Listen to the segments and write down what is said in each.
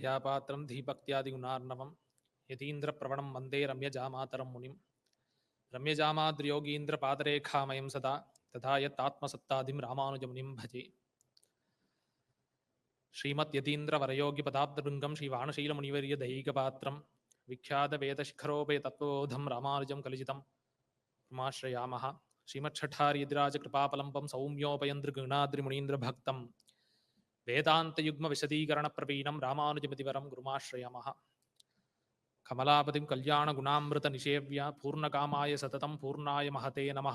दयापात्रं धीभक्त्यादिगुणार्णवं यतीन्द्रप्रवणं वंदे रम्यजामातरं मुनिं रम्यजामाद्रियोगीन्द्रपादरेखामयं सदा, तथा यत्तात्मसत्तादिं रामानुजमुनिं भजे। श्रीमत यतीन्द्र वरयोगी पदाब्दृंगं श्रीवाणशील मुनिवर्य दैकपात्र विख्यात वेद शिखरोपय तत्वोधम रामानुज कलचित श्रीमद्यतीन्द्रवरयोगिपदाब्दभृङ्गं श्रीवाणशीलमुनिवर्यदैकपात्रं विख्यातवेदशिखरोपयतत्त्वबोधं रामानुजं कलिजितं उमाश्रयामः श्रीमच्छठार्यधिराजकृपापलम्बं सौम्योपयन्द्रगुणाद्रिमुनीन्द्रभक्तं వేదాంతయుగ్మ విశదీకరణ ప్రవీణం రామానుజమతివరం గురుమాశ్రయమ కమలాపతిం కళ్యాణగుణామృత నిషేవ్య పూర్ణకామాయ సతతం పూర్ణాయ మహతే నమ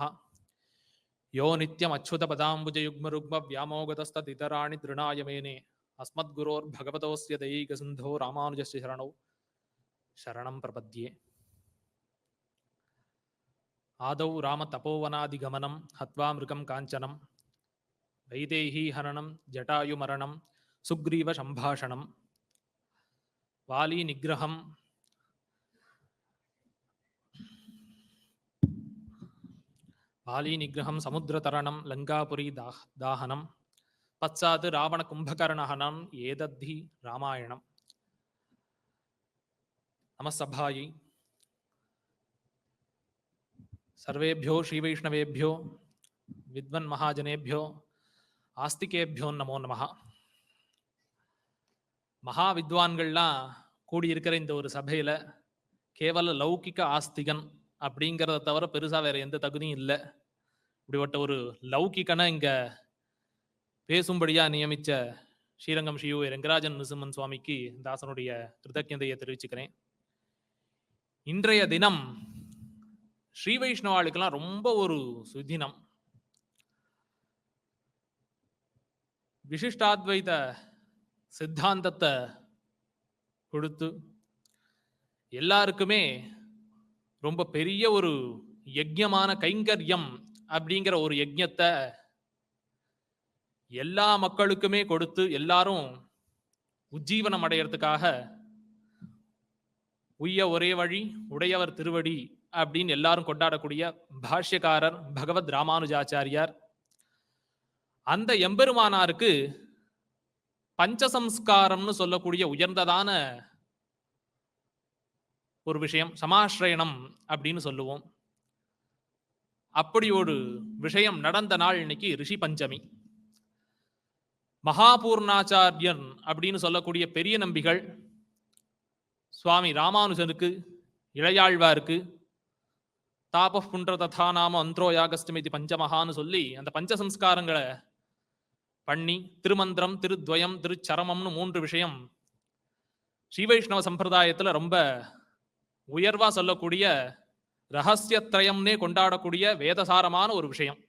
యో నిత్యమచ్యుతపదాంబుజయుగ్మరుగ్మ వ్యామోగతస్తదితరాణి తృణాయ మేనే అస్మద్గురోర్భగవతోస్య దయైకసింధో రామానుజస్య శరణౌ శరణం ప్రపద్యే ఆదౌ రామ తపోవనాదిగమనం హత్వామృగం కాంచనం हत्वा मृगं काञ्चनं वैदेहीहरणं जटायुमरणं सुग्रीवसम्भाषणं वालीनिग्रहं वालीनिग्रहं समुद्रतरणं लङ्कापुरी दाह दाहनं पश्चात् रावणकुम्भकर्णहनम् एतद्धि रामायणं नमः सभायै सर्वेभ्यो श्रीवैष्णवेभ्यो विद्वन्महाजनेभ्यो ஆஸ்திகேபியோ நமோ நமஹ. மகா வித்வான்கள்லாம் கூடியிருக்கிற இந்த ஒரு சபையில கேவல லௌகிக ஆஸ்திகன் அப்படிங்கிறத தவிர பெருசா வேற எந்த தகுதியும் இல்லை. இப்படிப்பட்ட ஒரு லௌகிக்கனை இங்க பேசும்படியா நியமிச்ச ஸ்ரீரங்கம் ஸ்ரீ ரங்கராஜன் நிசுமன் சுவாமிக்கு தாசனுடைய கிருதஜதையை தெரிவிச்சுக்கிறேன். இன்றைய தினம் ஸ்ரீ வைஷ்ணவாளுக்கெல்லாம் ரொம்ப ஒரு சுதினம். விசிஷ்டாத்வைத சித்தாந்தத்தை கொடுத்து எல்லாருக்குமே ரொம்ப பெரிய ஒரு யஜ்யமான கைங்கரியம் அப்படிங்கிற ஒரு யஜ்யத்தை எல்லா மக்களுக்குமே கொடுத்து எல்லாரும் உஜ்ஜீவனம் அடையிறதுக்காக உய்ய ஒரே வழி உடையவர் திருவடி அப்படின்னு எல்லாரும் கொண்டாடக்கூடிய பாஷ்யக்காரர் பகவத் ராமானுஜாச்சாரியார் அந்த எம்பெருமானாருக்கு பஞ்சசம்ஸ்காரம்னு சொல்லக்கூடிய உயர்ந்ததான ஒரு விஷயம் சமாஸ்ரயணம் அப்படின்னு சொல்லுவோம். அப்படி ஒரு விஷயம் நடந்த நாள் இன்னைக்கு ரிஷி பஞ்சமி. மகாபூர்ணாச்சாரியன் அப்படின்னு சொல்லக்கூடிய பெரிய நம்பிகள் சுவாமி ராமானுஜனுக்கு இளையாழ்வாருக்கு தாப ததா நாம அந்த்ரோயாகஸ்டமிதி பஞ்சமகான்னு சொல்லி அந்த பஞ்சசம்ஸ்காரங்களை பண்ணி திருமந்திரம் திருத்வயம் திருச்சரமம்னு மூன்று விஷயம் ஸ்ரீ வைஷ்ணவ சம்பிரதாயத்துல ரொம்ப உயர்வா சொல்லக்கூடிய ரகசியத்ரயம்னே கொண்டாடக்கூடிய வேதசாரமான ஒரு விஷயம்.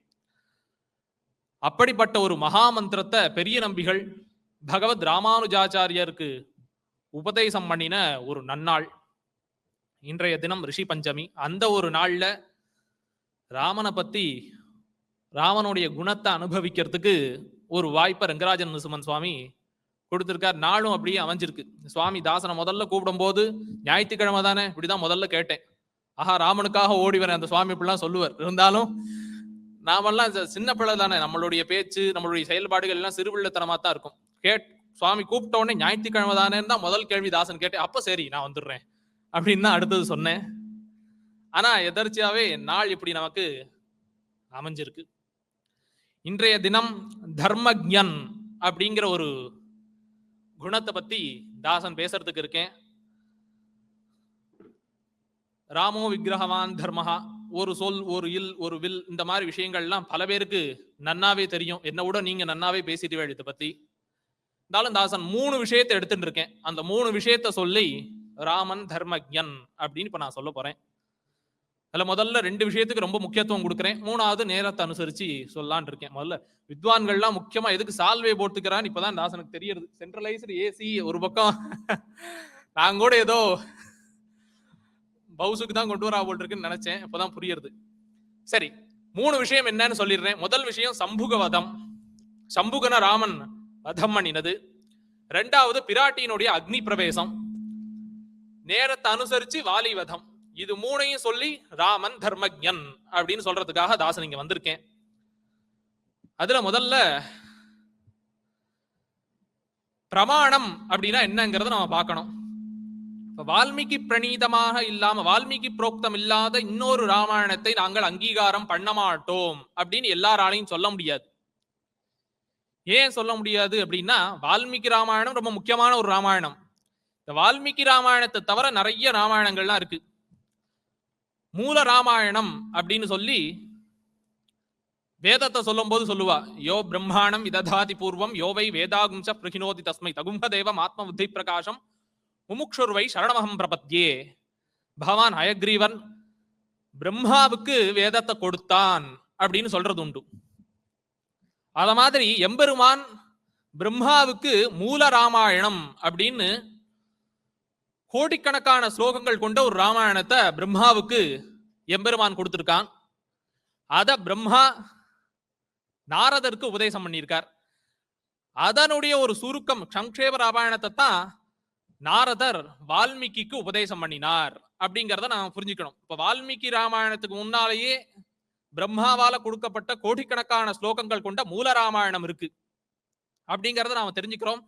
அப்படிப்பட்ட ஒரு மகா மந்திரத்தை பெரிய நம்பிகள் பகவத் ராமானுஜாச்சாரியருக்கு உபதேசம் பண்ணின ஒரு நன்னாள். இன்றைய தினம் ரிஷி பஞ்சமி. அந்த ஒரு நாள்ல ராமனை பத்தி ராமனுடைய குணத்தை அனுபவிக்கிறதுக்கு ஒரு வாய்ப்பை ரங்கராஜன் நரசிம்மன் சுவாமி கொடுத்துருக்கார். நாளும் அப்படியே அமைஞ்சிருக்கு. சுவாமி தாசனை முதல்ல கூப்பிடும் போது ஞாயிற்றுக்கிழமை தானே? இப்படிதான் முதல்ல கேட்டேன். ஆஹா ராமனுக்காக ஓடி வரேன் அந்த சுவாமி இப்படிலாம் சொல்லுவார். இருந்தாலும் நாமெல்லாம் சின்ன பிள்ளை தானே. நம்மளுடைய பேச்சு நம்மளுடைய செயல்பாடுகள் எல்லாம் சிறுபிள்ளைத்தனமா தான் இருக்கும். கேட் சுவாமி கூப்பிட்ட உடனே ஞாயிற்றுக்கிழமை தானேன்னு தான் முதல் கேள்வி தாசன் கேட்டேன். அப்ப சரி நான் வந்துடுறேன். அப்படின்னு தான் அடுத்தது சொன்னேன். ஆனா எதர்ச்சியாவே நாள் இப்படி நமக்கு அமைஞ்சிருக்கு. இன்றைய தினம் தர்மஜன் அப்படிங்கிற ஒரு குணத்தை பத்தி தாசன் பேசுறதுக்கு இருக்கேன். ராமோ விக்கிரகவான் தர்மஹா ஒரு சொல் ஒரு இல் ஒரு வில் இந்த மாதிரி விஷயங்கள்லாம் பல பேருக்கு நன்னாவே தெரியும். என்ன விட நீங்க நன்னாவே பேசிட்டு இதை பத்தி. இருந்தாலும் தாசன் மூணு விஷயத்தை எடுத்துட்டு இருக்கேன். அந்த மூணு விஷயத்த சொல்லி ராமன் தர்மஜன் அப்படின்னு இப்ப நான் சொல்ல போறேன். அதில் முதல்ல ரெண்டு விஷயத்துக்கு ரொம்ப முக்கியத்துவம் கொடுக்குறேன். மூணாவது நேரத்தை அனுசரித்து சொல்லலான் இருக்கேன். முதல்ல வித்வான்கள்லாம் முக்கியமாக எதுக்கு சால்வே போட்டுக்கிறான்னு இப்பதான் தாசனுக்கு தெரியறது. சென்ட்ரலைஸ்டு ஏசி ஒரு பக்கம். நாங்கள் கூட ஏதோ பவுசுக்கு தான் கொண்டு வரா போட்டிருக்குன்னு நினச்சேன். இப்போ தான் புரியுறது. சரி மூணு விஷயம் என்னன்னு சொல்லிடுறேன். முதல் விஷயம் சம்புக வதம் சம்புகன ராமன் வதம் பண்ணினது ரெண்டாவது பிராட்டியினுடைய அக்னி பிரவேசம். நேரத்தை அனுசரித்து வாலி வதம் இது மூணையும் சொல்லி ராமன் தர்மஜன் அப்படின்னு சொல்றதுக்காக தாசன் இங்க வந்திருக்கேன். அதுல முதல்ல பிரமாணம் அப்படின்னா என்னங்கிறத நம்ம பார்க்கணும். வால்மீகி பிரணீதமாக இல்லாம வால்மீகி புரோக்தம் இல்லாத இன்னொரு ராமாயணத்தை நாங்கள் அங்கீகாரம் பண்ண மாட்டோம் அப்படின்னு எல்லாராலையும் சொல்ல முடியாது. ஏன் சொல்ல முடியாது அப்படின்னா வால்மீகி ராமாயணம் ரொம்ப முக்கியமான ஒரு ராமாயணம். இந்த வால்மீகி ராமாயணத்தை தவிர நிறைய ராமாயணங்கள்லாம் இருக்கு. மூல ராமாயணம் அப்படின்னு சொல்லி வேதத்தை சொல்லும் போது சொல்லுவா யோ பிரம்மாணம் இததாதி பூர்வம் யோவை வேதாகும்ச பிரகினோதி தஸ்மை தகும்ப தேவம் ஆத்ம புத்தி பிரகாசம் முமுக்ஷுர்வை சரணமகம் பிரபத்யே. பகவான் அயக்ரீவன் பிரம்மாவுக்கு வேதத்தை கொடுத்தான் அப்படின்னு சொல்றது உண்டு. அத மாதிரி எம்பெருமான் பிரம்மாவுக்கு மூல ராமாயணம் அப்படின்னு கோடிக்கணக்கான ஸ்லோகங்கள் கொண்ட ஒரு ராமாயணத்தை பிரம்மாவுக்கு எம்பெருமான் கொடுத்துருக்கான். அத பிரம்மா நாரதருக்கு உபதேசம் பண்ணியிருக்கார். அதனுடைய ஒரு சுருக்கம் சங்கேப ராமாயணத்தை தான் நாரதர் வால்மீகிக்கு உபதேசம் பண்ணினார் அப்படிங்கிறத நாம் புரிஞ்சுக்கணும். இப்ப வால்மீகி ராமாயணத்துக்கு முன்னாலேயே பிரம்மாவால கொடுக்கப்பட்ட கோடிக்கணக்கான ஸ்லோகங்கள் கொண்ட மூல ராமாயணம் இருக்கு. அப்படிங்கறத நாம தெரிஞ்சுக்கிறோம்.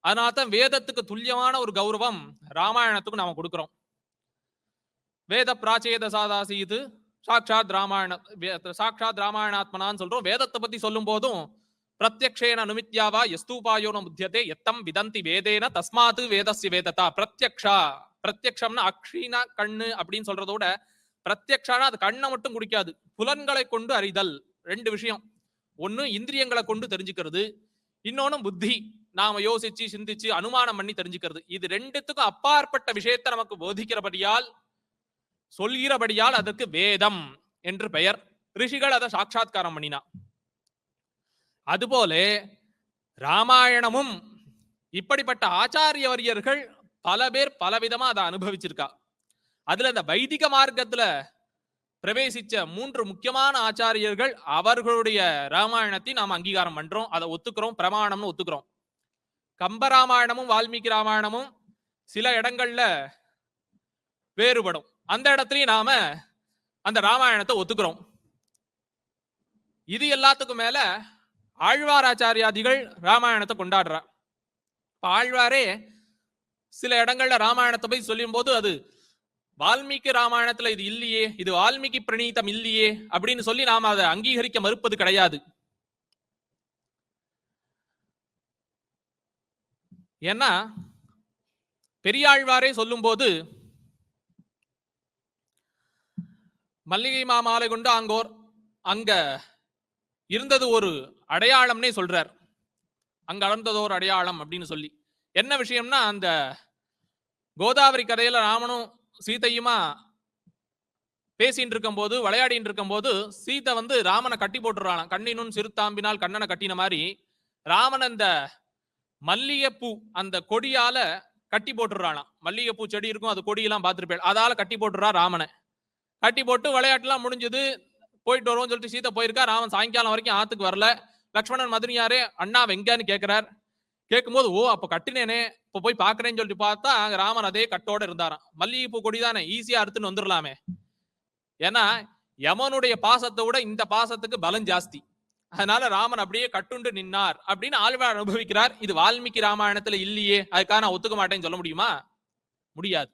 அதனால தான் வேதத்துக்கு துல்லியமான ஒரு கௌரவம் ராமாயணத்துக்கு நாம கொடுக்கிறோம். வேத பிராச்சேத சாதாசீது சாட்சாத் ராமாயண சாட்சாத் ராமாயணாத்மனான்னு சொல்றோம். வேதத்தை பத்தி சொல்லும் போதும் பிரத்யக்ஷேன அனுமித்யாவா எஸ்தூபாயோன முத்தியதே எத்தம் விதந்தி வேதேன தஸ்மாத்து வேதஸ்ய வேததா. பிரத்யக்ஷா. பிரத்யக்ஷம்னா அக்ஷீனா கண்ணு அப்படின்னு சொல்றதோட பிரத்யக்ஷானா அது கண்ணை மட்டும் குடிக்காது. புலன்களை கொண்டு அறிதல். ரெண்டு விஷயம். ஒண்ணு இந்திரியங்களை கொண்டு தெரிஞ்சுக்கிறது. இன்னொன்னு புத்தி. நாம யோசிச்சு சிந்திச்சு அனுமானம் பண்ணி தெரிஞ்சுக்கிறது. இது ரெண்டுத்துக்கும் அப்பாற்பட்ட விஷயத்தை நமக்கு போதிக்கிறபடியால் சொல்கிறபடியால் அதற்கு வேதம் என்று பெயர். ரிஷிகள் அதை சாட்சாத்காரம் பண்ணினா. அதுபோல ராமாயணமும் இப்படிப்பட்ட ஆச்சாரிய வரியர்கள் பல பேர் பலவிதமா அதை அனுபவிச்சிருக்கா. அதுல இந்த வைதிக மார்க்கத்துல பிரவேசிச்ச மூன்று முக்கியமான ஆச்சாரியர்கள் அவர்களுடைய ராமாயணத்தை நாம் அங்கீகாரம் பண்றோம் அதை ஒத்துக்கிறோம் பிரமாணம்னு ஒத்துக்கிறோம். கம்பராமாயணமும் வால்மீகி ராமாயணமும் சில இடங்கள்ல வேறுபடும். அந்த இடத்துலயும் நாம அந்த ராமாயணத்தை ஒத்துக்கிறோம். இது எல்லாத்துக்கும் மேல ஆழ்வாராச்சாரியாதிகள் ராமாயணத்தை கொண்டாடுறா. இப்ப ஆழ்வாரே சில இடங்கள்ல ராமாயணத்தை போய் சொல்லும் போது அது வால்மீகி ராமாயணத்துல இது இல்லையே இது வால்மீகி பிரணீதம் இல்லையே அப்படின்னு சொல்லி நாம அதை அங்கீகரிக்க மறுப்பது கிடையாது. ஏன்னா பெரியாழ்வாரே சொல்லும்போது மல்லிகை மாமாலை கொண்டு அங்கோர் அங்க இருந்தது ஒரு அடையாளம்னே சொல்றார். அங்க அளந்தது ஒரு அடையாளம் அப்படின்னு சொல்லி. என்ன விஷயம்னா அந்த கோதாவரி கதையில ராமனும் சீதையுமா பேசிட்டு இருக்கும்போது விளையாடிட்டு இருக்கும்போது சீதை வந்து ராமனை கட்டி போட்டுறாளாம். கண்ணினும் சிறுத்தாம்பினால் கண்ணனை கட்டின மாதிரி ராமன் அந்த மல்லிகைப்பூ அந்த கொடியால கட்டி போட்டுறாளாம். மல்லிகைப்பூ செடி இருக்கும் அது கொடியெல்லாம் பார்த்துருப்பேன் அதால கட்டி போட்டுறா ராமனை. கட்டி போட்டு விளையாட்டுலாம் முடிஞ்சது. போயிட்டு வருவோம்னு சொல்லிட்டு சீதை போயிருக்கா. ராமன் சாயங்காலம் வரைக்கும் ஆத்துக்கு வரல. லக்ஷ்மணன் மதுரையாரே அண்ணா வெங்கன்னு கேட்கிறார் கேட்கும்போது ஓ அப்ப கட்டினேனே. இப்ப போய் பாக்குறேன்னு சொல்லிட்டு பார்த்தா அங்க ராமன் அதே கட்டோட இருந்தாராம். மல்லிகைப்பூ கொடி தானே ஈஸியா அறுத்துன்னு வந்துடலாமே ஏன்னா யமனுடைய பாசத்தை விட இந்த பாசத்துக்கு பலம் ஜாஸ்தி. அதனால ராமன் அப்படியே கட்டுண்டு நின்னார் அப்படின்னு ஆழ்வார் அனுபவிக்கிறார். இது வால்மீகி ராமாயணத்துல இல்லையே. அதுக்காக நான் ஒத்துக்க மாட்டேன்னு சொல்ல முடியுமா? முடியாது.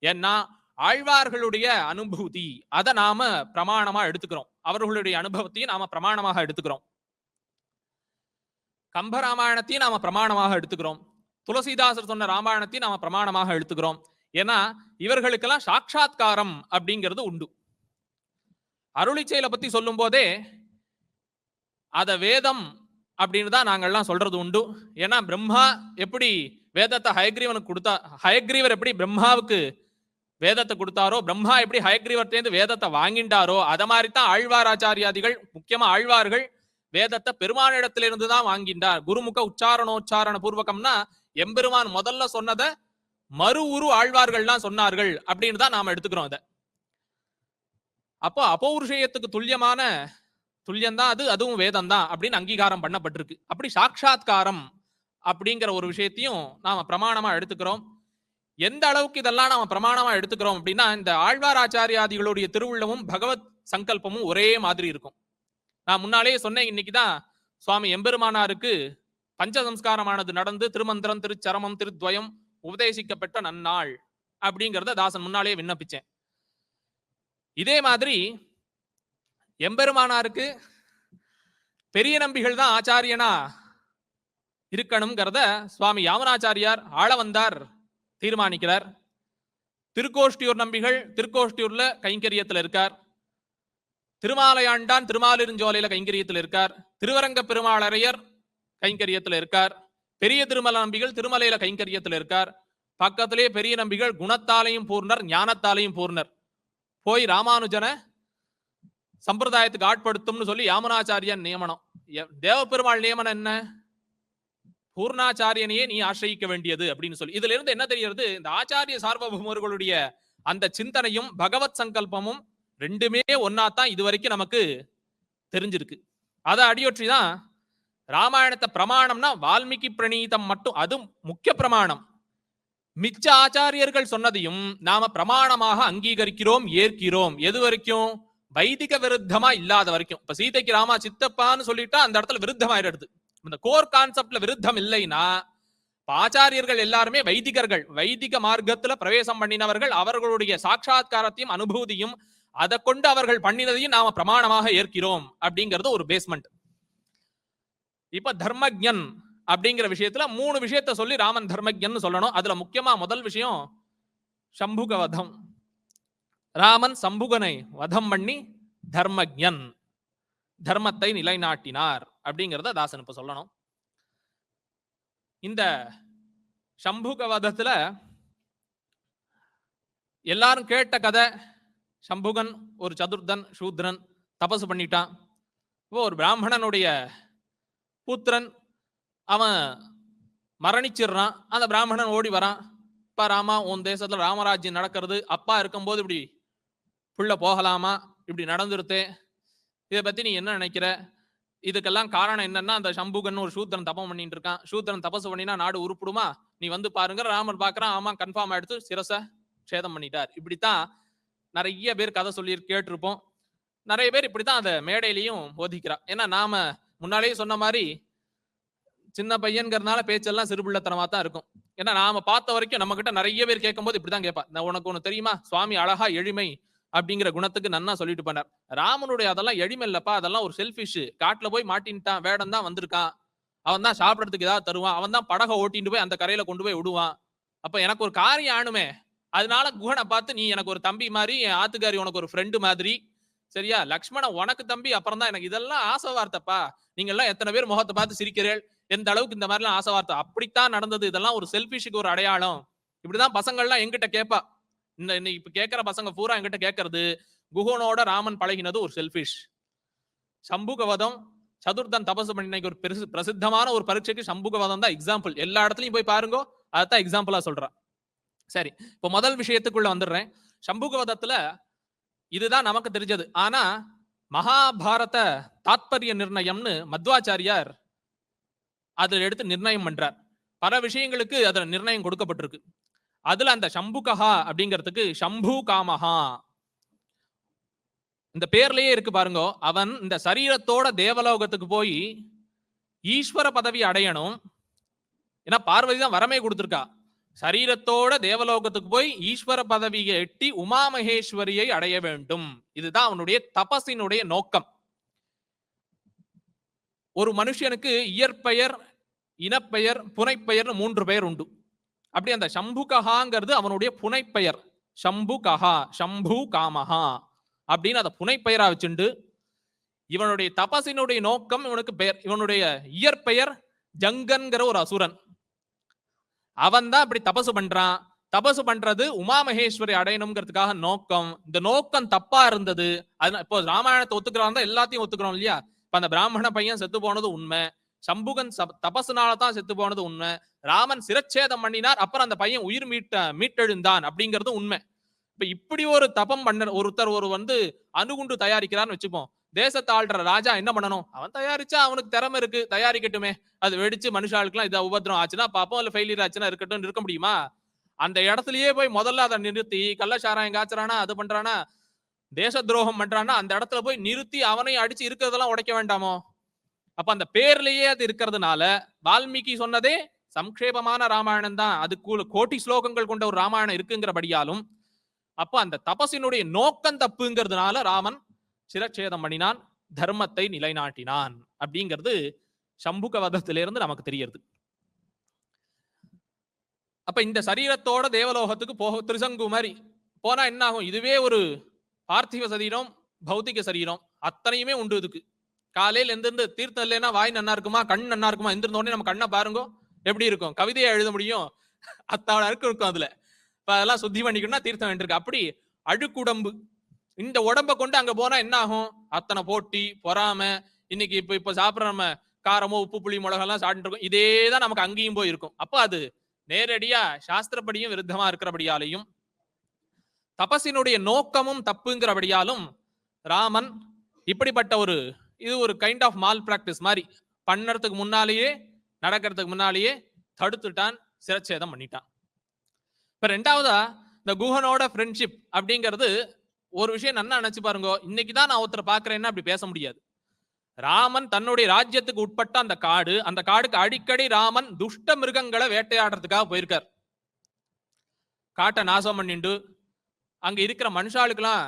ஏன்னா ஆழ்வார்களுடைய அனுபூதி அதை நாம பிரமாணமா எடுத்துக்கிறோம். அவர்களுடைய அனுபவத்தையும் நாம பிரமாணமாக எடுத்துக்கிறோம். கம்ப ராமாயணத்தையும் நாம பிரமாணமாக எடுத்துக்கிறோம். துளசிதாசர் சொன்ன ராமாயணத்தையும் நாம பிரமாணமாக எடுத்துக்கிறோம். ஏன்னா இவர்களுக்கெல்லாம் சாட்சாத்காரம் அப்படிங்கிறது உண்டு. அருளிச்செயலை பத்தி சொல்லும் போதே அத வேதம் அப்படின்னு தான் நாங்கள்லாம் சொல்றது உண்டு. ஏன்னா பிரம்மா எப்படி வேதத்தை ஹயக்ரீவனுக்கு கொடுத்தா ஹயக்ரீவர் எப்படி பிரம்மாவுக்கு வேதத்தை கொடுத்தாரோ பிரம்மா எப்படி ஹயக்ரீவர்த்தேந்து வேதத்தை வாங்கிண்டாரோ அத மாதிரி தான் ஆழ்வாராச்சாரியாதிகள் முக்கியமா ஆழ்வார்கள் வேதத்தை பெருமானிடத்திலிருந்து தான் வாங்கின்றார் குருமுக உச்சாரணோச்சாரண பூர்வகம்னா எம்பெருமான் முதல்ல சொன்னதை மறு உரு ஆழ்வார்கள்லாம் சொன்னார்கள் அப்படின்னு தான் நாம எடுத்துக்கிறோம் அதை அப்போ அபௌருஷயத்துக்கு துல்லியமான துல்லியம் தான் அது அதுவும் வேதம் தான் அப்படின்னு அங்கீகாரம் பண்ணப்பட்டிருக்கு. அப்படி சாட்சாத்காரம் அப்படிங்கிற ஒரு விஷயத்தையும் நாம பிரமாணமா எடுத்துக்கிறோம். எந்த அளவுக்கு இதெல்லாம் நாம பிரமாணமா எடுத்துக்கிறோம் அப்படின்னா இந்த ஆழ்வார் ஆச்சாரியாதிகளுடைய திருவுள்ளமும் பகவத் சங்கல்பமும் ஒரே மாதிரி இருக்கும். நான் முன்னாலேயே சொன்னேன் இன்னைக்கு தான் சுவாமி எம்பெருமானாருக்கு பஞ்சசம்ஸ்காரமானது நடந்து திருமந்திரம் திருச்சரமம் திருத்வயம் உபதேசிக்கப்பட்ட நன்னாள் அப்படிங்கிறத தாசன் முன்னாலேயே விண்ணப்பிச்சேன். இதே மாதிரி எம்பெருமானாருக்கு பெரிய நம்பிகள் தான் ஆச்சாரியனா இருக்கணுங்கிறத சுவாமி யாமனாச்சாரியார் ஆள வந்தார் தீர்மானிக்கிறார். திருக்கோஷ்டியூர் நம்பிகள் திருக்கோஷ்டியூர்ல கைங்கரியத்துல இருக்கார். திருமாலையாண்டான் திருமாலிருஞ்சோலையில கைங்கரியத்தில் இருக்கார். திருவரங்க பெருமாளரையர் கைங்கரியத்தில் இருக்கார். பெரிய திருமல நம்பிகள் திருமலையில கைங்கரியத்தில் இருக்கார். பக்கத்திலே பெரிய நம்பிகள் குணத்தாலையும் பூர்ணர் ஞானத்தாலையும் பூர்ணர். போய் ராமானுஜனை சம்பிரதாயத்துக்கு ஆட்படுத்தும்னு சொல்லி யாமனாச்சாரியன் நியமனம். எ- தேவபெருமாள் நியமனம் என்ன? பூர்ணாச்சாரியனையே நீ ஆசிரியிக்க வேண்டியது அப்படின்னு சொல்லி. இதுல இருந்து என்ன தெரியறது இந்த ஆச்சாரிய சார்வபௌமர்களுடைய அந்த சிந்தனையும் பகவத் சங்கல்பமும் ரெண்டுமே ஒன்னாத்தான் இது வரைக்கும் நமக்கு தெரிஞ்சிருக்கு. அதை அடியொற்றி தான் ராமாயணத்தை பிரமாணம்னா வால்மீகி பிரணீதம் மட்டும் அது முக்கிய பிரமாணம். மிச்ச ஆச்சாரியர்கள் சொன்னதையும் நாம பிரமாணமாக அங்கீகரிக்கிறோம் ஏற்கிறோம். எது வரைக்கும்? வைதிக விருத்தமா இல்லாத வரைக்கும். இப்ப சீதைக்கு ராமா சித்தப்பான்னு சொல்லிட்டா அந்த இடத்துல விருத்தமாயிடுது இந்த கோர் கான்செப்ட்ல விருத்தம் இல்லைன்னா ஆச்சாரியர்கள் எல்லாருமே வைதிகர்கள். வைதிக மார்க்கத்துல பிரவேசம் பண்ணினவர்கள் அவர்களுடைய சாட்சாத்காரத்தையும் அனுபூதியும் அதை கொண்டு அவர்கள் பண்ணினதையும் நாம பிரமாணமாக ஏற்கிறோம் அப்படிங்கிறது ஒரு பேஸ்மெண்ட் இப்ப தர்மஜன் அப்படிங்கிற விஷயத்துல மூணு விஷயத்த சொல்லி ராமன் தர்மஜன் சொல்லணும். அதுல முக்கியமா முதல் விஷயம் சம்புகவதம். ராமன் சம்புகனை வதம் பண்ணி தர்மஜன் தர்மத்தை நிலைநாட்டினார் அப்படிங்கிறத தாசன் இப்ப சொல்லணும். இந்த சம்புக வதத்துல எல்லாரும் கேட்ட கதை சம்புகன் ஒரு சதுர்தன் சூத்ரன் தபசு பண்ணிட்டான். இப்போ ஒரு பிராமணனுடைய புத்திரன் அவன் மரணிச்சிடுறான். அந்த பிராமணன் ஓடி வரான். அப்பா ராமா உன் தேசத்துல ராமராஜ்யம் நடக்கிறது. அப்பா இருக்கும்போது இப்படி புள்ள போகலாமா? இப்படி நடந்துருத்து. இதை பத்தி நீ என்ன நினைக்கிற? இதுக்கெல்லாம் காரணம் என்னன்னா அந்த சம்புகன் ஒரு சூத்திரன் தபம் பண்ணிட்டு இருக்கான். சூத்திரன் தபசு பண்ணினா நாடு உருப்பிடுமா? நீ வந்து பாருங்க. ராமர் பாக்குறான் ஆமா கன்ஃபார்ம் ஆயிடுத்து சிரச சேதம் பண்ணிட்டார். இப்படித்தான் நிறைய பேர் கதை சொல்லி கேட்டிருப்போம். நிறைய பேர் இப்படித்தான் அதை மேடையிலையும் போதிக்கிறா ஏன்னா நாம முன்னாலேயே சொன்ன மாதிரி சின்ன பையன்கிறதுனால பேச்செல்லாம் சிறுபிள்ளத்தனமா தான் இருக்கும். ஏன்னா நாம பார்த்த வரைக்கும் நம்ம கிட்ட நிறைய பேர் கேட்கும்போது இப்படிதான் கேட்பா உனக்கு ஒண்ணு தெரியுமா? சுவாமி அழகா எளிமை அப்படிங்கிற குணத்துக்கு நன்னா சொல்லிட்டு பண்ணார் ராமனுடைய அதெல்லாம் எளிமல்லப்பா அதெல்லாம் ஒரு செல்ஃபிஷ் காட்டுல போய் மாட்டின்ட்டான் வேடம் தான் வந்திருக்கான். அவன் தான் சாப்பிடறதுக்கு ஏதாவது தருவான். அவன் தான் படகை ஓட்டிட்டு போய் அந்த கரையில கொண்டு போய் விடுவான். அப்ப எனக்கு ஒரு காரியம் ஆணுமே அதனால குஹனை பார்த்து நீ எனக்கு ஒரு தம்பி மாதிரி என் ஆத்துக்காரி உனக்கு ஒரு ஃப்ரெண்டு மாதிரி. சரியா? லக்ஷ்மணன் உனக்கு தம்பி அப்புறம் தான் எனக்கு இதெல்லாம் ஆசை வார்த்தைப்பா. நீங்க எல்லாம் எத்தனை பேர் முகத்தை பார்த்து சிரிக்கிறீர்கள்? எந்த அளவுக்கு இந்த மாதிரிலாம் ஆசை வார்த்தை? அப்படித்தான் நடந்தது. இதெல்லாம் ஒரு செல்ஃபிஷுக்கு ஒரு அடையாளம். இப்படிதான் பசங்கள்லாம் எங்கிட்ட கேட்பா. இந்த இப்ப கேட்கிற பசங்க பூரா என்கிட்ட கேட்கறது குஹனோட ராமன் பழகினது ஒரு செல்ஃபிஷ் சம்புகவதம் சதுர்தன் தபசு பண்ணிக்கு ஒரு பெருசு பிரசித்தமான ஒரு பரீட்சைக்கு சம்புகவதம் தான் எக்ஸாம்பிள் எல்லா இடத்துலயும் போய் பாருங்க அதான் எக்ஸாம்பிளா சொல்றேன் சரி இப்போ முதல் விஷயத்துக்குள்ள வந்துடுறேன். சம்புகவதத்துல இதுதான் நமக்கு தெரிஞ்சது. ஆனா மகாபாரத தாத்பரிய நிர்ணயம்னு மத்வாச்சாரியார் அதில் எடுத்து நிர்ணயம் பண்றார். பல விஷயங்களுக்கு அதுல நிர்ணயம் கொடுக்கப்பட்டிருக்கு. அதுல அந்த சம்புகஹா அப்படிங்கிறதுக்கு சம்பு காமஹா. இந்த பேர்லயே இருக்கு பாருங்க. அவன் இந்த சரீரத்தோட தேவலோகத்துக்கு போய் ஈஸ்வர பதவி அடையணும். ஏன்னா பார்வதி தான் வரமே கொடுத்துருக்கா. சரீரத்தோட தேவலோகத்துக்கு போய் ஈஸ்வர பதவியை எட்டி உமா மகேஸ்வரியை அடைய வேண்டும். இதுதான் அவனுடைய தபசினுடைய நோக்கம். ஒரு மனுஷனுக்கு இயற்பெயர் இனப்பெயர் புனைப்பெயர்னு மூன்று பெயர் உண்டு. அப்படி அந்த சம்புகஹாங்கிறது அவனுடைய புனைப்பெயர். சம்பு கஹா சம்பு காமஹா அப்படின்னு அதை புனைப்பெயரா வச்சுண்டு இவனுடைய தபசினுடைய நோக்கம் இவனுக்கு பெயர் இவனுடைய இயற்பெயர் ஜங்கன்கிற ஒரு அசுரன். அவன் தான் இப்படி தபசு பண்றான். தபசு பண்றது உமா மகேஸ்வரி அடையணுங்கிறதுக்காக நோக்கம். இந்த நோக்கம் தப்பா இருந்தது. அது இப்போ ராமாயணத்தை ஒத்துக்கிறான் எல்லாத்தையும் ஒத்துக்கிறோம் இல்லையா? இப்ப அந்த பிராமண பையன் செத்து போனது உண்மை. சம்புகன் தபசுனால தான் செத்து போனது உண்மை. ராமன் சிரச்சேதம் பண்ணினார் அப்புறம் அந்த பையன் உயிர் மீட்ட மீட்டெழுந்தான் அப்படிங்கிறது உண்மை. இப்ப இப்படி ஒரு தபம் பண்ண ஒருத்தர் ஒரு வந்து அணுகுண்டு தயாரிக்கிறான்னு வச்சுப்போம். தேசத்தை ஆள்ற ராஜா என்ன பண்ணணும்? அவன் தயாரிச்சா அவனுக்கு திறமை இருக்கு தயாரிக்கட்டுமே. அது வெடிச்சு மனுஷாளுக்குலாம் இதை உபத்திரம் ஆச்சுன்னா பாப்போம் இல்ல ஃபெயிலியர் ஆச்சுன்னா இருக்கட்டும் இருக்க முடியுமா? அந்த இடத்துலயே போய் முதல்ல அதை நிறுத்தி கள்ளச்சாராயம் காய்ச்சறானா அது பண்றானா தேச துரோகம் பண்றானா அந்த இடத்துல போய் நிறுத்தி அவனையும் அடிச்சு இருக்கிறதெல்லாம் உடைக்க வேண்டாமோ? அப்ப அந்த பேர்லயே அது இருக்கிறதுனால வால்மீகி சொன்னதே சம்க்ஷேபமான ராமாயணம் தான். அதுக்குள்ள கோட்டி ஸ்லோகங்கள் கொண்ட ஒரு ராமாயணம் இருக்குங்கிறபடியாலும் அப்ப அந்த தபசினுடைய நோக்கம் தப்புங்கிறதுனால ராமன் சிரச்சேதம் பண்ணினான் தர்மத்தை நிலைநாட்டினான் அப்படிங்கிறது சம்புக வதத்திலிருந்து நமக்கு தெரியறது. அப்ப இந்த சரீரத்தோட தேவலோகத்துக்கு போக திருசங்கு மாதிரி போனா என்ன ஆகும் இதுவே ஒரு பார்த்திவ சரீரம் பௌத்திக சரீரம் அத்தனையுமே உண்டு இதுக்கு. காலையில எந்திருந்து தீர்த்தம் இல்லைன்னா வாய் நன்னா இருக்குமா கண் நன்னா இருக்குமா எந்திருந்தோடனே நம்ம கண்ணை பாருங்க எப்படி இருக்கும்? கவிதையை எழுத முடியும். அத்தாவோட அழுக்கு இருக்கும் அதுல. இப்ப அதெல்லாம் சுத்தி பண்ணிக்கணும்னா தீர்த்தம் வேண்டியிருக்கு. அப்படி அழுக்குடம்பு. இந்த உடம்ப கொண்டு அங்க போனா என்ன ஆகும்? அத்தனை போட்டி பொறாம. இன்னைக்கு இப்ப இப்ப சாப்பிட்ற நம்ம காரமோ உப்பு புளி மிளகெல்லாம் சாப்பிட்டு இருக்கோம். இதே தான் நமக்கு அங்கேயும் போய் இருக்கும். அப்ப அது நேரடியா சாஸ்திரப்படியும் விருத்தமா இருக்கிறபடியாலையும் தபசினுடைய நோக்கமும் தப்புங்கிறபடியாலும் ராமன் இப்படிப்பட்ட ஒரு இது ஒரு கைண்ட் ஆஃப் மால் பிராக்டிஸ் மாதிரி. பண்ணறதுக்கு முன்னாலேயே நடக்கிறதுக்கு முன்னாலேயே தடுத்துட்டான் சிரச்சேதம் பண்ணிட்டான். இப்போ ரெண்டாவதா இந்த குஹனோட ஃப்ரெண்ட்ஷிப் அப்படிங்கிறது ஒரு விஷயம் நல்லா நினைச்சு பாருங்க இன்னைக்கு தான் நான் ஒருத்தரை பார்க்குறேன்னா அப்படி பேச முடியாது. ராமன் தன்னுடைய ராஜ்யத்துக்கு உட்பட்ட அந்த காடு அந்த காடுக்கு அடிக்கடி ராமன் துஷ்ட மிருகங்களை வேட்டையாடுறதுக்காக போயிருக்கார். காட்டை நாசம் பண்ணிண்டு அங்க இருக்கிற மனுஷாளுக்கெல்லாம்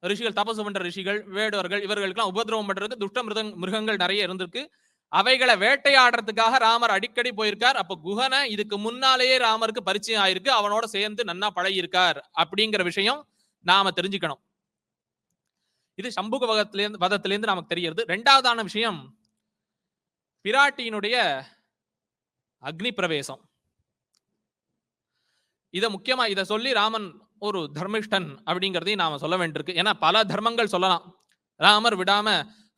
ரிஷிகள் தபசு பண்ற ரிஷிகள் வேடுவர்கள் இவர்களுக்கெல்லாம் உபதிரவம் பண்றதுக்கு துஷ்ட மிருதங் மிருகங்கள் நிறைய இருந்திருக்கு. அவைகளை வேட்டையாடுறதுக்காக ராமர் அடிக்கடி போயிருக்கார். அப்ப குஹனை இதுக்கு முன்னாலேயே ராமருக்கு பரிச்சயம் ஆயிருக்கு. அவனோட சேர்ந்து நன்னா பழகியிருக்கார் அப்படிங்கிற விஷயம் நாம தெரிஞ்சுக்கணும். இது சம்புக வகத்திலேருந்து வதத்திலேருந்து நமக்கு தெரியறது ரெண்டாவதான விஷயம் பிராட்டியினுடைய அக்னி பிரவேசம். இதை முக்கியமா இதை சொல்லி ராமன் ஒரு தர்மிஷ்டன் அப்படிங்கிறதையும் நாம சொல்ல வேண்டியிருக்கு. ஏன்னா பல தர்மங்கள் சொல்லலாம். ராமர் விடாம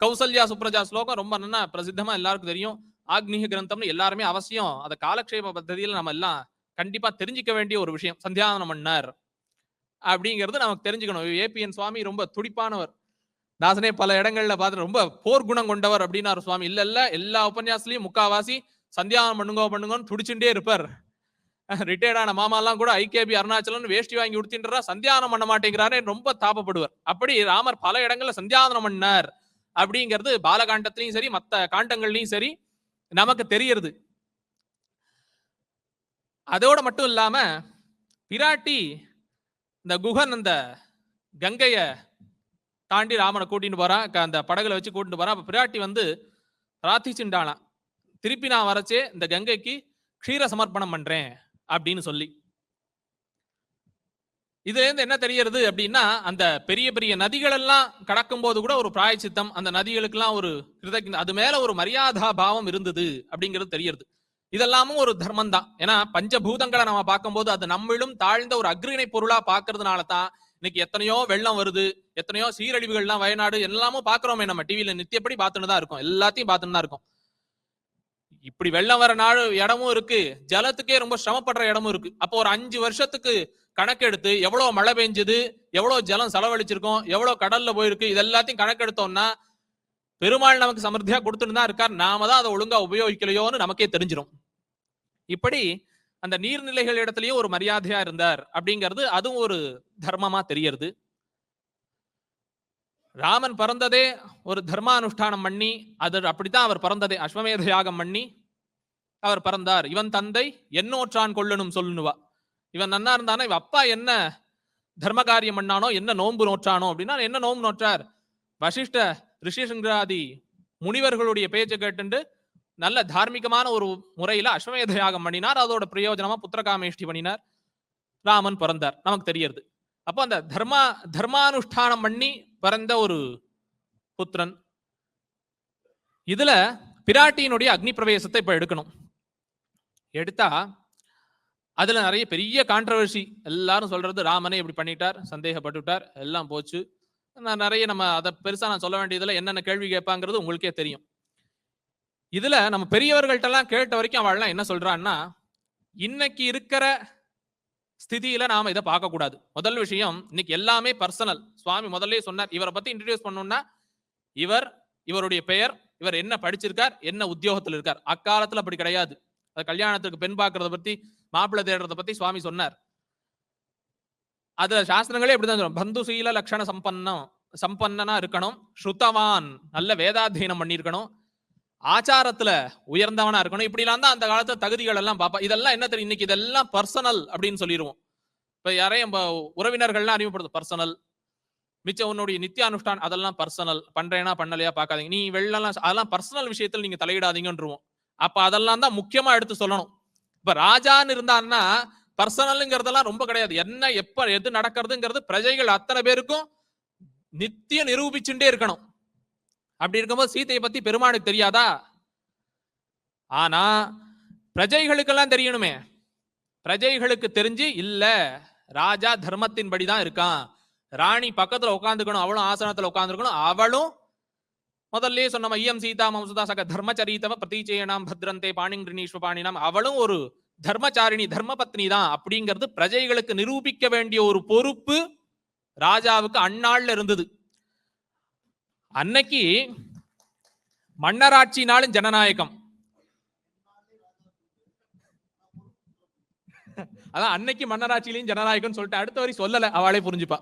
கௌசல்யா சுப்ரஜா ஸ்லோகம் ரொம்ப நல்லா பிரசித்தமா எல்லாருக்கும் தெரியும். ஆக்னிக கிரந்தம்னு எல்லாருமே அவசியம். அதை காலக்ஷேப பദ്ധதியில நம்ம எல்லாம் கண்டிப்பா தெரிஞ்சுக்க வேண்டிய ஒரு விஷயம். சந்தியாவனம் மன்னர் அப்படிங்கிறது நமக்கு தெரிஞ்சுக்கணும். ஏபிஎன் சுவாமி ரொம்ப துடிப்பானவர். தாசனே பல இடங்கள்ல பார்த்து ரொம்ப போர் குணம் கொண்டவர் அப்படின்னாரு சுவாமி. இல்ல இல்ல எல்லா உபன்யாசலையும் முக்காவாசி சந்தியாவனம் பண்ணுங்க பண்ணுங்கன்னு துடிச்சுட்டே இருப்பார். ரிட்டையர்டான மாமாலாம் கூட ஐகேபி அருணாச்சலம் வேஷ்டி வாங்கி உடுத்தின்றா சந்தியானம் பண்ண மாட்டேங்கிறாரு ரொம்ப தாபப்படுவார். அப்படி ராமர் பல இடங்கள்ல சந்தியானம் பண்ணார். அப்படிங்கிறது பாலகாண்டத்திலையும் சரி மத்த காண்டங்கள்லையும் சரி நமக்கு தெரியறது அதோட மட்டும் இல்லாம பிராட்டி இந்த குகன் அந்த கங்கைய தாண்டி ராமனை கூட்டிட்டு போறான் க- அந்த படகுல வச்சு கூட்டிட்டு போறான் அப்ப பிராட்டி வந்து பிரார்த்திச்சுண்டானா திருப்பி நான் வரச்சே இந்த கங்கைக்கு க்ஷீர சமர்ப்பணம் பண்றேன். அப்படின்னு சொல்லி. இதுல இருந்து என்ன தெரியறது அப்படின்னா அந்த பெரிய பெரிய நதிகள் எல்லாம் கடக்கும் போது கூட ஒரு பிராயச்சித்தம் அந்த நதிகளுக்கெல்லாம் ஒரு அது மேல ஒரு மரியாதா பாவம் இருந்தது அப்படிங்கிறது தெரியறது இதெல்லாமும் ஒரு தர்மம் தான். ஏன்னா பஞ்சபூதங்களை நம்ம பார்க்கும்போது அது நம்மளும் தாழ்ந்த ஒரு அக்ரிணை பொருளா பாக்குறதுனால தான் இன்னைக்கு எத்தனையோ வெள்ளம் வருது எத்தனையோ சீரழிவுகள்லாம் வயநாடு எல்லாமும் பாக்குறோமே நம்ம டிவியில நித்தியப்படி பார்த்துட்டு தான் இருக்கும். எல்லாத்தையும் பார்த்துட்டு தான் இருக்கும். இப்படி வெள்ளம் வர நாடு இடமும் இருக்கு. ஜலத்துக்கே ரொம்ப சிரமப்படுற இடமும் இருக்கு. அப்போ ஒரு அஞ்சு வருஷத்துக்கு கணக்கெடுத்து எவ்வளவு மழை பெஞ்சது எவ்வளவு ஜலம் செலவழிச்சிருக்கோம் எவ்வளவு கடல்ல போயிருக்கு இது எல்லாத்தையும் கணக்கெடுத்தோம்னா பெருமாள் நமக்கு சமர்த்தியா கொடுத்துட்டு தான் இருக்கார். நாம தான் அதை ஒழுங்கா உபயோகிக்கலையோன்னு நமக்கே தெரிஞ்சிடும் இப்படி அந்த நீர்நிலைகள் இடத்துலயும் ஒரு மரியாதையா இருந்தார் அப்படிங்கிறது அதுவும் ஒரு தர்மமா தெரியறது. ராமன் பிறந்ததே ஒரு தர்மானுஷ்டானம் பண்ணி அது அப்படித்தான் அவர் பிறந்ததே அஸ்வமேத யாகம் பண்ணி அவர் பிறந்தார். இவன் தந்தை என்னோற்றான் கொள்ளணும் சொல்லுவா. இவன் நன்னா இருந்தானா இவன் அப்பா என்ன தர்ம காரியம் பண்ணானோ என்ன நோன்பு நோற்றானோ அப்படின்னா என்ன நோம்பு நோற்றார்? வசிஷ்ட ரிஷிசங்கராதி முனிவர்களுடைய பேச்சை கேட்டுண்டு நல்ல தார்மீகமான ஒரு முறையில அஸ்வமேத யாகம் பண்ணினார். அதோட பிரயோஜனமா புத்திரகாமேஷ்டி பண்ணினார். ராமன் பிறந்தார். நமக்கு தெரியறது அப்போ அந்த தர்மா தர்மானுஷ்டானம் பண்ணி பிறந்த ஒரு புத்திரன். இதுல பிராட்டியினுடைய அக்னி பிரவேசத்தை இப்ப எடுக்கணும். எடுத்தா அதுல நிறைய பெரிய கான்ட்ரவர்சி எல்லாரும் சொல்றது ராமனை இப்படி பண்ணிட்டார் சந்தேகப்பட்டுட்டார் எல்லாம் போச்சு. நான் நிறைய நம்ம அதை பெருசா நான் சொல்ல வேண்டியதுல என்னென்ன கேள்வி கேட்பாங்கிறது உங்களுக்கே தெரியும். இதுல நம்ம பெரியவர்கள்ட்ட எல்லாம் கேட்ட வரைக்கும் அவள்லாம் என்ன சொல்றான்னா இன்னைக்கு இருக்கிற ஸ்திதியில நாம இதை பார்க்க கூடாது முதல் விஷயம் இன்னைக்கு எல்லாமே பர்சனல் சுவாமி முதல்ல சொன்னார் இவரை பத்தி இன்ட்ரடியூஸ் பண்ணணும்னா இவர் இவருடைய பெயர் இவர் என்ன படிச்சிருக்கார் என்ன உத்தியோகத்தில் இருக்கார். அக்காலத்துல அப்படி கிடையாது. அது கல்யாணத்துக்கு பெண் பார்க்கறத பத்தி மாப்பிள்ளை தேடுறத பத்தி சுவாமி சொன்னார். அதுல சாஸ்திரங்களே இப்படிதான் சொல்லும் பந்துசீல லட்சண சம்பன்னம் சம்பன்னனா இருக்கணும் ஸ்ருதவான் நல்ல வேதாத்தியனம் பண்ணியிருக்கணும். ஆச்சாரத்துல உயர்ந்தவனா இருக்கணும். இப்படிலாம் தான் அந்த காலத்துல தகுதிகள் எல்லாம் பார்ப்பா இதெல்லாம் என்ன தெரியும்? இன்னைக்கு இதெல்லாம் பர்சனல் அப்படின்னு சொல்லிடுவோம் இப்ப யாரையும் நம்ம உறவினர்கள்லாம் அறிமுகப்படுது பர்சனல் மிச்சம் உன்னுடைய நித்திய அனுஷ்டான் அதெல்லாம் பர்சனல் பண்றேனா பண்ணலையா பார்க்காதீங்க. நீ வெளிலலாம் அதெல்லாம் பர்சனல் விஷயத்துல நீங்க தலையிடாதீங்கன்றோம் அப்ப அதெல்லாம் தான் முக்கியமா எடுத்து சொல்லணும். இப்ப ராஜான்னு இருந்தான்னா பர்சனலுங்கிறதெல்லாம் ரொம்ப கிடையாது. என்ன எப்ப எது நடக்கிறதுங்கிறது பிரஜைகள் அத்தனை பேருக்கும் நித்திய நிரூபிச்சுட்டே இருக்கணும். அப்படி இருக்கும்போது சீதையை பத்தி பெருமானுக்கு தெரியாதா? ஆனா பிரஜைகளுக்கெல்லாம் தெரியணுமே. பிரஜைகளுக்கு தெரிஞ்சு இல்ல ராஜா தர்மத்தின்படி தான் இருக்கான். ராணி பக்கத்துல உட்காந்துக்கணும் அவளும் ஆசனத்துல உட்காந்துருக்கணும் அவளும் முதல்ல சொன்ன ஐயம் சீதா மம்சுதா சக தர்மச்சரீதவ பிரதீச்சயனாம் பத்ரந்தே பாணிங்கிரணீஸ்வ பாணினாம் அவளும் ஒரு தர்மச்சாரிணி தர்மபத்னி தான். அப்படிங்கிறது பிரஜைகளுக்கு நிரூபிக்க வேண்டிய ஒரு பொறுப்பு ராஜாவுக்கு அந்நாள்ல இருந்தது. அன்னைக்கு மன்னராட்சினாலும் ஜனநாயகம். அதான் அன்னைக்கு மன்னராட்சியிலையும் ஜனநாயகம் சொல்லிட்டு அடுத்த வரி சொல்லல அவளே புரிஞ்சுப்பா.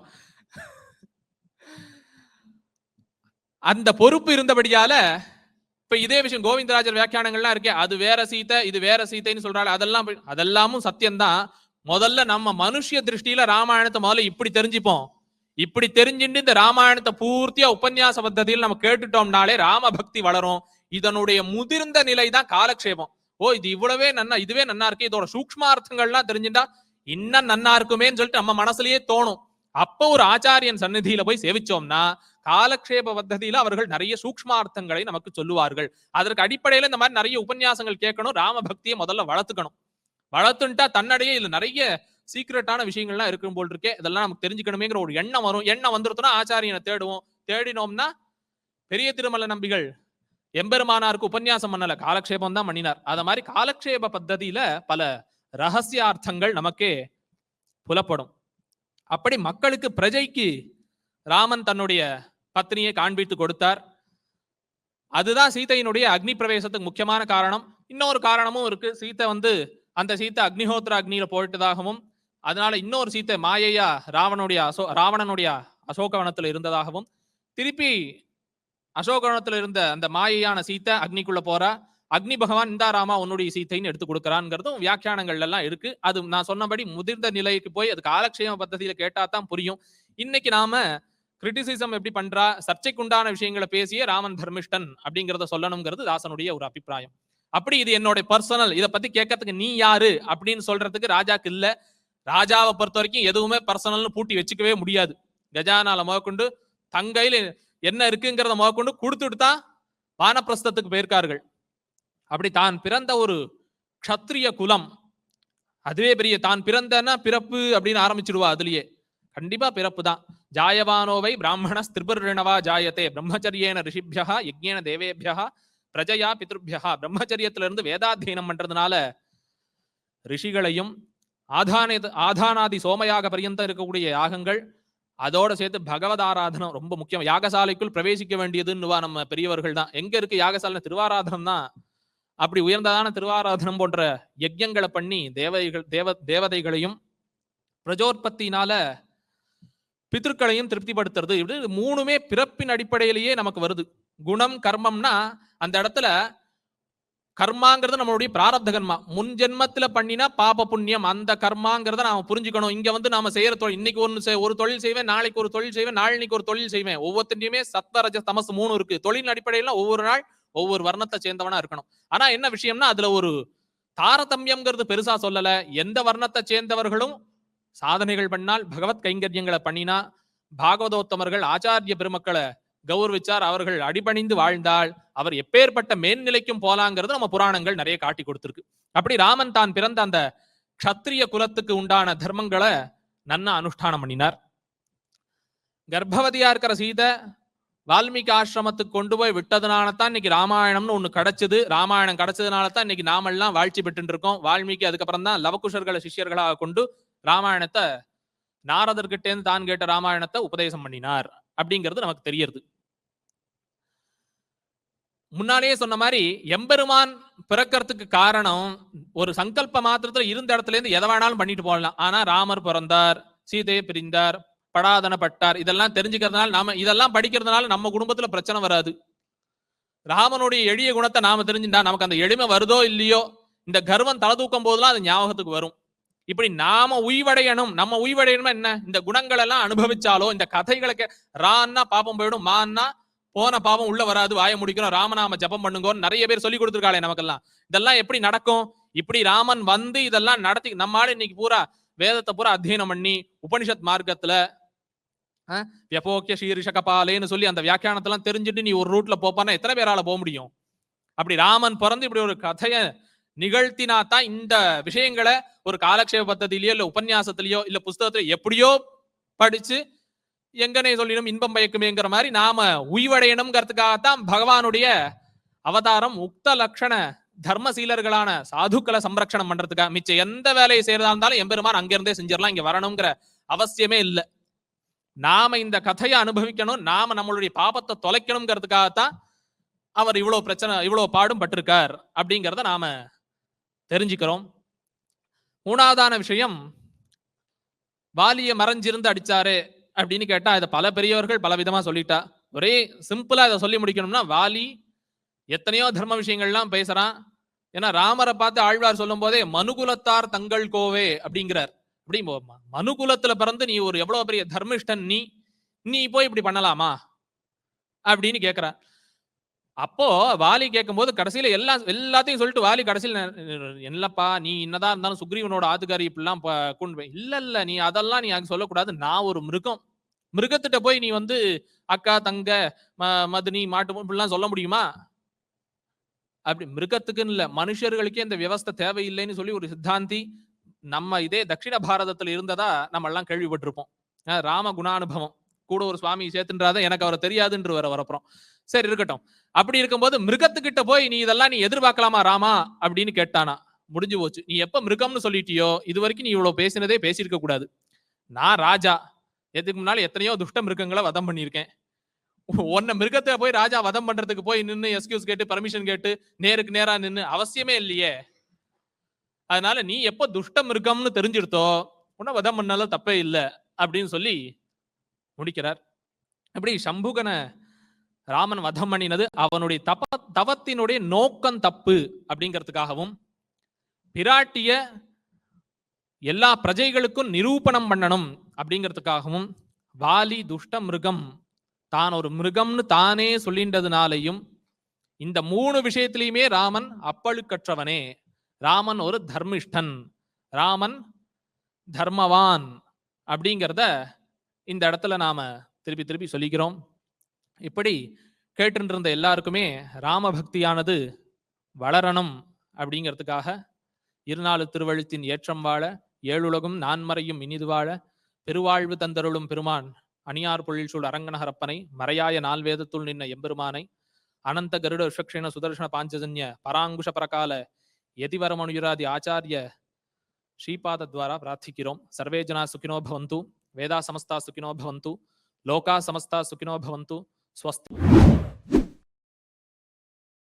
அந்த பொறுப்பு இருந்தபடியால இப்ப இதே விஷயம் கோவிந்தராஜர் வியாக்கியானங்கள்லாம் இருக்கே அது வேற சீத்தை இது வேற சீத்தைன்னு சொல்றாள் அதெல்லாம் அதெல்லாமும் சத்தியம்தான். முதல்ல நம்ம மனுஷிய திருஷ்டியில ராமாயணத்தை முதல்ல இப்படி தெரிஞ்சுப்போம். இப்படி தெரிஞ்சுட்டு இந்த ராமாயணத்தை பூர்த்தியா உபன்யாச பத்ததியில் நம்ம கேட்டுட்டோம்னாலே ராம பக்தி வளரும். இதனுடைய முதிர்ந்த நிலை தான் காலக்ஷேபம். ஓ இது இவ்வளவே நன்னா இதுவே நன்னா இருக்கு இதோட சூக்மார்த்தங்கள்லாம் தெரிஞ்சுட்டா இன்னும் நன்னா இருக்குமேன்னு சொல்லிட்டு நம்ம மனசுலயே தோணும். அப்போ ஒரு ஆச்சாரியன் சந்நிதியில போய் சேவிச்சோம்னா காலக்ஷேப பத்ததியில அவர்கள் நிறைய சூக்மார்த்தங்களை நமக்கு சொல்லுவார்கள். அதற்கு அடிப்படையில இந்த மாதிரி நிறைய உபன்யாசங்கள் கேட்கணும் ராம பக்தியை முதல்ல வளர்த்துக்கணும். வளர்த்துட்டா தன்னடையே இதுல நிறைய சீக்ரெட்டான விஷயங்கள்லாம் இருக்கும் போல் இருக்கே. இதெல்லாம் நமக்கு தெரிஞ்சுக்கணுமேங்கிற ஒரு எண்ணம் வரும். எண்ணம் வந்துருத்தோம்னா ஆச்சாரியனை தேடுவோம். தேடினோம்னா பெரிய திருமல நம்பிகள் எம்பெருமானாருக்கு உபன்யாசம் பண்ணல காலக்ஷேபம் தான் பண்ணினார். அத மாதிரி காலக்ஷேப பத்ததியில பல ரகசியார்த்தங்கள் நமக்கே புலப்படும். அப்படி மக்களுக்கு பிரஜைக்கு ராமன் தன்னுடைய பத்னியை காண்பித்து கொடுத்தார். அதுதான் சீதையினுடைய அக்னி பிரவேசத்துக்கு முக்கியமான காரணம். இன்னொரு காரணமும் இருக்கு. சீதை வந்து அந்த சீத்தை அக்னிஹோத்திர அக்னியில போயிட்டதாகவும் அதனால இன்னொரு சீத்தை மாயையா ராவனுடைய அசோ ராவணனுடைய அசோகவனத்துல இருந்ததாகவும் திருப்பி அசோகவனத்துல இருந்த அந்த மாயையான சீத்தை அக்னிக்குள்ள போறா. அக்னி பகவான் இந்தா ராமா உன்னுடைய சீத்தைன்னு எடுத்து கொடுக்கறான்ங்கிறதும் வியாக்கியானங்கள் எல்லாம் இருக்கு. அது நான் சொன்னபடி முதிர்ந்த நிலைக்கு போய் அது காலக்ஷேம பദ്ധதியில கேட்டா தான் புரியும். இன்னைக்கு நாம கிரிட்டிசிசம் எப்படி பண்றா சர்ச்சைக்குண்டான விஷயங்களை பேசிய ராமன் தர்மிஷ்டன் அப்படிங்கறத சொல்லணுங்கிறது தாசனுடைய ஒரு அபிப்பிராயம். அப்படி இது என்னோட பர்சனல் இதை பத்தி கேட்கறதுக்கு நீ யாரு அப்படின்னு சொல்றதுக்கு ராஜாக்கு இல்லை. ராஜாவை பொறுத்த வரைக்கும் எதுவுமே பர்சனல்னு பூட்டி வச்சுக்கவே முடியாது. கஜானால முதற்கொண்டு தங்கையில என்ன இருக்குங்கிறத முதற்கொண்டு கொடுத்துட்டு தான் வானப்பிரஸ்தத்துக்கு போயிருக்கார்கள். அப்படி தான் பிறந்த ஒரு க்ஷத்ரிய குலம். அதுவே பெரிய தான் பிறந்தனா பிறப்பு அப்படின்னு ஆரம்பிச்சிடுவா அதுலயே. கண்டிப்பா பிறப்பு தான் ஜாயவானோவை பிராமண ஸ்திரிபர்ணவா ஜாயத்தே பிரம்மச்சரியேன ரிஷிபியா யஜ்யேன தேவேபியா பிரஜயா பித்ருபியா. பிரம்மச்சரியத்துல இருந்து வேதாத்தியனம் பண்றதுனால ரிஷிகளையும் ஆதான ஆதானாதி சோமயாக பரியந்தம் இருக்கக்கூடிய யாகங்கள் அதோட சேர்த்து பகவத் ஆராதனம் ரொம்ப முக்கியம். யாகசாலைக்குள் பிரவேசிக்க வேண்டியதுன்னுவா நம்ம பெரியவர்கள் தான். எங்க இருக்கு யாகசாலை திருவாராதனம் தான். அப்படி உயர்ந்ததான திருவாராதனம் போன்ற யஜ்யங்களை பண்ணி தேவதைகள் தேவ தேவதைகளையும் பிரஜோற்பத்தினால பித்ருக்களையும் திருப்திப்படுத்துறது. இது மூணுமே பிறப்பின் அடிப்படையிலேயே நமக்கு வருது. குணம் கர்மம்னா அந்த இடத்துல கர்மாங்கிறது நம்மளுடைய பிராரப்த கர்மா முன் ஜென்மத்துல பண்ணினா பாப புண்ணியம். அந்த கர்மாங்கிறத நாம புரிஞ்சுக்கணும். இங்க வந்து நாம செய்யற தொழில் இன்னைக்கு ஒன்று செய்- ஒரு தொழில் செய்வேன் நாளைக்கு ஒரு தொழில் செய்வேன் நாளைக்கு ஒரு தொழில் செய்வேன். ஒவ்வொருத்தையுமே சத்தரஜ தமசு மூணு இருக்கு. தொழில் அடிப்படையில ஒவ்வொரு நாள் ஒவ்வொரு வர்ணத்தை சேர்ந்தவனா இருக்கணும். ஆனா என்ன விஷயம்னா அதுல ஒரு தாரதமியம்ங்கிறது பெருசா சொல்லல. எந்த வர்ணத்தை சேர்ந்தவர்களும் சாதனைகள் பண்ணால் பகவத் கைங்கரியங்களை பண்ணினா பாகவதோத்தமர்கள் ஆச்சாரிய பெருமக்களை கௌரவிச்சார் அவர்கள் அடிபணிந்து வாழ்ந்தால் அவர் எப்பேற்பட்ட மேல்நிலைக்கும் போலாங்கிறது நம்ம புராணங்கள் நிறைய காட்டி கொடுத்திருக்கு. அப்படி ராமன் தான் பிறந்த அந்த க்ஷத்ரிய குலத்துக்கு உண்டான தர்மங்களை நன்னா அனுஷ்டானம் பண்ணினார். கர்ப்பவதியா இருக்கிற சீதை வால்மீகி ஆசிரமத்துக்கு கொண்டு போய் விட்டதுனால தான் இன்னைக்கு ராமாயணம்னு ஒண்ணு கிடைச்சது. ராமாயணம் கிடைச்சதுனால தான் இன்னைக்கு நாமெல்லாம் வாழ்ச்சி பெற்று இருக்கோம் வால்மீகி அதுக்கப்புறம் தான் லவகுஷர்களை சிஷ்யர்களாக கொண்டு ராமாயணத்தை நாரதர்கிட்ட இருந்து தான் கேட்ட ராமாயணத்தை உபதேசம் பண்ணினார். அப்படிங்கிறது நமக்கு தெரியறது. முன்னாலேயே சொன்ன மாதிரி எம்பெருமான் பிறக்கறதுக்கு காரணம் ஒரு சங்கல்ப மாத்திரத்துல இருந்த இடத்துல இருந்து எதை வேணாலும் பண்ணிட்டு போகலாம். ஆனா ராமர் பிறந்தார் சீதையை பிரிந்தார் படாதனப்பட்டார் இதெல்லாம் தெரிஞ்சுக்கிறதுனால நாம இதெல்லாம் படிக்கிறதுனால நம்ம குடும்பத்துல பிரச்சனை வராது. ராமனுடைய எளிய குணத்தை நாம தெரிஞ்சுட்டா நமக்கு அந்த எளிமை வருதோ இல்லையோ இந்த கர்வம் தலை தூக்கும் போதெல்லாம் அது ஞாபகத்துக்கு வரும். இப்படி நாம உய்வடையணும். நம்ம உய்வடையணும் என்ன? இந்த குணங்கள் எல்லாம் அனுபவிச்சாலோ இந்த கதைகளுக்கு ரான்னா பாப்பம் போயிடும் மான்னா போன பாவம் உள்ள வராது வாய முடிக்கணும் ராமநாம ஜபம் பண்ணுங்கன்னு நிறைய பேர் சொல்லி கொடுத்துருக்காளே நமக்கெல்லாம். இதெல்லாம் எப்படி நடக்கும்? இப்படி ராமன் வந்து இதெல்லாம் நடத்தி நம்ம இன்னைக்கு பூரா வேதத்தை பூரா அத்தியனம் பண்ணி உபனிஷத் மார்க்கத்துல அஹ், யபோக்கிய கபாலேன்னு சொல்லி அந்த வியாக்கியானத்தெல்லாம் தெரிஞ்சுட்டு நீ ஒரு ரூட்ல போப்பான்னா எத்தனை பேரால போக முடியும்? அப்படி ராமன் பிறந்து இப்படி ஒரு கதையை நிகழ்த்தினா தான் இந்த விஷயங்களை ஒரு காலக்ஷேப பദ്ധதியிலயோ இல்ல உபன்யாசத்திலேயோ இல்ல புஸ்தகத்திலயோ எப்படியோ படிச்சு எங்கனே சொல்லிடும் இன்பம் பயக்குமேங்கிற மாதிரி நாம உய்வடையணுங்கிறதுக்காகத்தான் பகவானுடைய அவதாரம் உக்த லட்சண தர்மசீலர்களான சாதுக்களை சம்ரக்ஷணம் பண்றதுக்காக மிச்சம் எந்த வேலையை செய்யறதா இருந்தாலும் எம்பெருமான் அங்கிருந்தே செஞ்சிடலாம் இங்க வரணுங்கிற அவசியமே இல்லை. நாம இந்த கதையை அனுபவிக்கணும் நாம நம்மளுடைய பாபத்தை தொலைக்கணுங்கிறதுக்காகத்தான் அவர் இவ்வளவு பிரச்சனை இவ்வளவு பாடும் பட்டிருக்கார் அப்படிங்கிறத நாம தெரிஞ்சுக்கிறோம். மூணாவதான விஷயம் வாலியை மறைஞ்சிருந்து அடிச்சாரு அப்படின்னு கேட்டா இதை பல பெரியவர்கள் பல விதமா சொல்லிட்டா. ஒரே சிம்பிளா இதை சொல்லி முடிக்கணும்னா வாலி எத்தனையோ தர்ம விஷயங்கள்லாம் பேசுறான். ஏன்னா ராமரை பார்த்து ஆழ்வார் சொல்லும் போதே மனுகுலத்தார் தங்கள் கோவே அப்படிங்கிறார். அப்படி மனுகுலத்தில் மனுகுலத்துல பிறந்து நீ ஒரு எவ்வளவு பெரிய தர்மிஷ்டன் நீ நீ போய் இப்படி பண்ணலாமா? அப்படின்னு கேக்குறார் அப்போ வாலி கேட்கும்போது கடைசியில எல்லா எல்லாத்தையும் சொல்லிட்டு வாலி கடைசியில என்னப்பா நீ என்னதான் இருந்தாலும் சுக்ரீவனோட ஆத்துக்காரி இப்படிலாம் கொண்டு போய் இல்ல இல்ல நீ அதெல்லாம் நீ அங்க சொல்லக்கூடாது நான் ஒரு மிருகம். மிருகத்திட்ட போய் நீ வந்து அக்கா தங்க ம- மதுனி மாட்டு இப்படிலாம் சொல்ல முடியுமா? அப்படி மிருகத்துக்குன்னு இல்ல மனுஷர்களுக்கே இந்த வியவஸ்தை தேவையில்லைன்னு சொல்லி ஒரு சித்தாந்தி நம்ம இதே தட்சிண பாரதத்துல இருந்ததா நம்ம எல்லாம் கேள்விப்பட்டிருப்போம். ராம குணானுபவம் கூட ஒரு சுவாமி சேர்த்துன்றாத எனக்கு அவரை தெரியாதுன்ற வர வரப்புறம் சரி இருக்கட்டும். அப்படி இருக்கும்போது மிருகத்துக்கிட்ட போய் நீ இதெல்லாம் நீ எதிர்பார்க்கலாமா ராமா? அப்படின்னு கேட்டானா. முடிஞ்சு போச்சு. நீ எப்ப மிருகம்னு சொல்லிட்டியோ இது வரைக்கும் நீ இவ்வளவு பேசினதே பேசியிருக்க கூடாது. நான் ராஜா. எதுக்கு முன்னால எத்தனையோ துஷ்ட மிருகங்களை வதம் பண்ணியிருக்கேன். உன்னை மிருகத்தை போய் ராஜா வதம் பண்றதுக்கு போய் நின்று எஸ்கியூஸ் கேட்டு பர்மிஷன் கேட்டு நேருக்கு நேரா நின்று அவசியமே இல்லையே. அதனால நீ எப்ப துஷ்ட மிருகம்னு தெரிஞ்சிருத்தோ உன்னை வதம் பண்ணாலும் தப்பே இல்லை. அப்படின்னு சொல்லி முடிக்கிறார். அப்படி சம்புகனை ராமன் வதம் பண்ணினது அவனுடைய தப தவத்தினுடைய நோக்கம் தப்பு அப்படிங்கிறதுக்காகவும் பிராட்டிய எல்லா பிரஜைகளுக்கும் நிரூபணம் பண்ணணும் அப்படிங்கிறதுக்காகவும் வாலி துஷ்ட மிருகம் தான் ஒரு மிருகம்னு தானே சொல்லின்றதுனாலையும் இந்த மூணு விஷயத்திலையுமே ராமன் அப்பழுக்கற்றவனே. ராமன் ஒரு தர்மிஷ்டன். ராமன் தர்மவான் அப்படிங்கிறத இந்த இடத்துல நாம திருப்பி திருப்பி சொல்லிக்கிறோம். இப்படி கேட்டுருந்த இருந்த எல்லாருக்குமே ராமபக்தியானது வளரணும் அப்படிங்கிறதுக்காக இருநாலு திருவழுத்தின் ஏற்றம் வாழ ஏழுலகும் நான்மறையும் இனிது வாழ பெருவாழ்வு தந்தருளும் பெருமான் அணியார் பொழில் சூழ் அரங்கநகரப்பனை மறையாய நால்வேதத்துள் நின்ன எம்பெருமானை அனந்த கருட விஷக்ஷேண சுதர்ஷன பாஞ்சஜன்ய பராங்குஷ பரகால எதிவரமனுயுராதி ஆச்சாரிய ஸ்ரீபாத துவாரா பிரார்த்திக்கிறோம். சர்வே ஜனா சுகினோ பவந்து வேதா சமஸ்தா சுகினோ பவந்து லோகா சமஸ்தா சுகினோ பவந்து ಸ್ವಸ್ತಿ